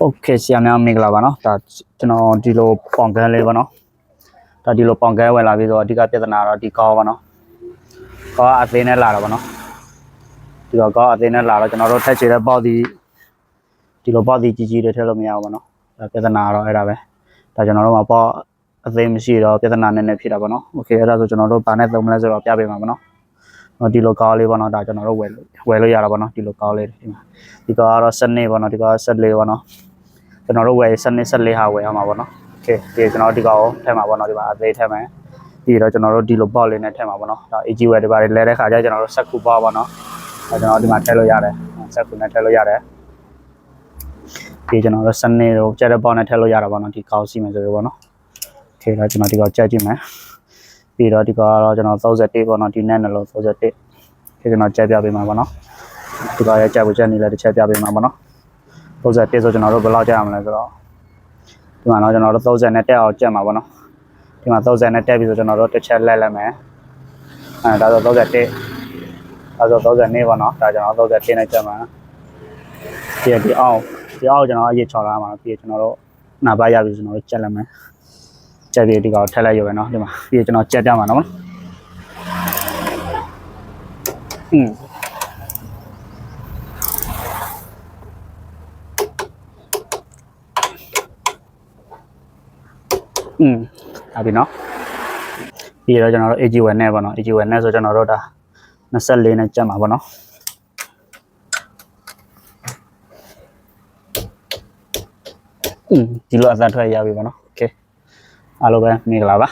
โอเคဆရာများမင်္ဂလာပါเนาะဒါကျွန်တော်ဒီလိုပေါင်ကန်းလေးပါเนาะဒါဒီလိုပေါင်ကန်းဝင်လာပြီးတော့အဓိကပြဿနာတော့ဒီကောပါเนาะကောအသေးနဲ့လာတော့ပါเนาะဒီတော့ကောအသေးနဲ့လာတော့ကျွန်တော်တို့ထက်ချေတဲ့ပေါက်ဒီဒီလိုပေါက်ဒီကြီးကြီးတွေထည့်လို့မရဘူးပါเนาะဒါပြဿနာတော့အဲ့ဒါပဲဒါကျွန်တော်တို့မှာပေါက်အသေးမရှိတော့ပြဿနာနည်းနည်းဖြစ်တာပါเนาะโอเคအဲ့ဒါဆိုကျွန်တော်တို့ဗာနဲ့သုံးမလဲဆိုတော့ပြပေးမှာပါเนาะဟောဒီလိုကောလေးပေါ့เนาะဒါကျွန်တော်တို့ဝယ်လို့ဝယ်လို့ရတာပါเนาะဒီလိုကောလေးဒီမှာဒီကောကတော့7နေပေါ့เนาะဒီကော14ပေါ့เนาะ ကျွန်တော်တို့ဝယ်စနစ်14ဟာဝယ်ရမှာပေါ့နော်โอเคဒီကျွန်တော်ဒီကောင်ထည့်မှာပေါ့နော်ဒီမှာအသေးထည့်မယ်ပြီးတော့ကျွန်တော်တို့ဒီလိုပေါ့လေးနဲ့ထည့်မှာပေါ့နော်ဒါ AG ဝယ်ဒီပါလဲတဲ့ခါကျကျွန်တော်တို့စက်ကူပေါ့ပေါ့နော်အဲကျွန်တော်ဒီမှာထည့်လို့ရတယ်စက်ကူနဲ့ထည့်လို့ရတယ်ပြီးကျွန်တော်တို့စနစ်တို့ကြက်တဲ့ပေါ့နဲ့ထည့်လို့ရတာပေါ့နော်ဒီကောင်စီမယ်ဆိုရပေါ့နော်โอเคတော့ကျွန်တော်ဒီကောင်ကြက်ကြည့်မယ်ပြီးတော့ဒီကောင်ကတော့ကျွန်တော်31ပေါ့နော်ဒီနဲ့နှလုံး31ဒီကျွန်တော်ကြက်ပြပေးမှာပေါ့နော်ဒီကောင်ရဲ့ကြက်ကိုကြက်နေလဲတစ်ချက်ပြပေးမှာပေါ့နော် 30တက်ဆိုကျွန်တော်တို့ဘယ်လောက်ကြာရမလဲဆိုတော့ဒီမှာတော့ကျွန်တော်တို့30နဲ့တက်အောင်ကြက်မှာပေါ့နော်ဒီမှာ30နဲ့တက်ပြီဆိုကျွန်တော်တို့တစ်ချက်လက်လက်မယ်အဲဒါဆို30တက်ဒါဆို30နေပေါ့နော်ဒါကျွန်တော်30တက်နဲ့ကြက်မှာဒီဒီအောင်ဒီအောင်ကျွန်တော်အရေးချော်လာမှာပြီးကျွန်တော်တို့နာပါရပြီကျွန်တော်တို့ကြက်လက်မယ်ကြက်ပြီးဒီကောင်ထက်လိုက်ရပဲနော်ဒီမှာပြီးကျွန်တော်ကြက်ပြမှာနော်อืม อืมဒါပြီเนาะပြီးတော့ကျွန်တော်တို့ AG1 နဲ့ပေါ့နော် AG1 နဲ့ဆိုကျွန်တော်တို့ဒါ24နဲ့ကျက်မှာပေါ့နော်อืมဒီလိုအသက်ထွက်ရပြီပေါ့နော်โอเคအားလုံးပဲမင်္ဂလာပါ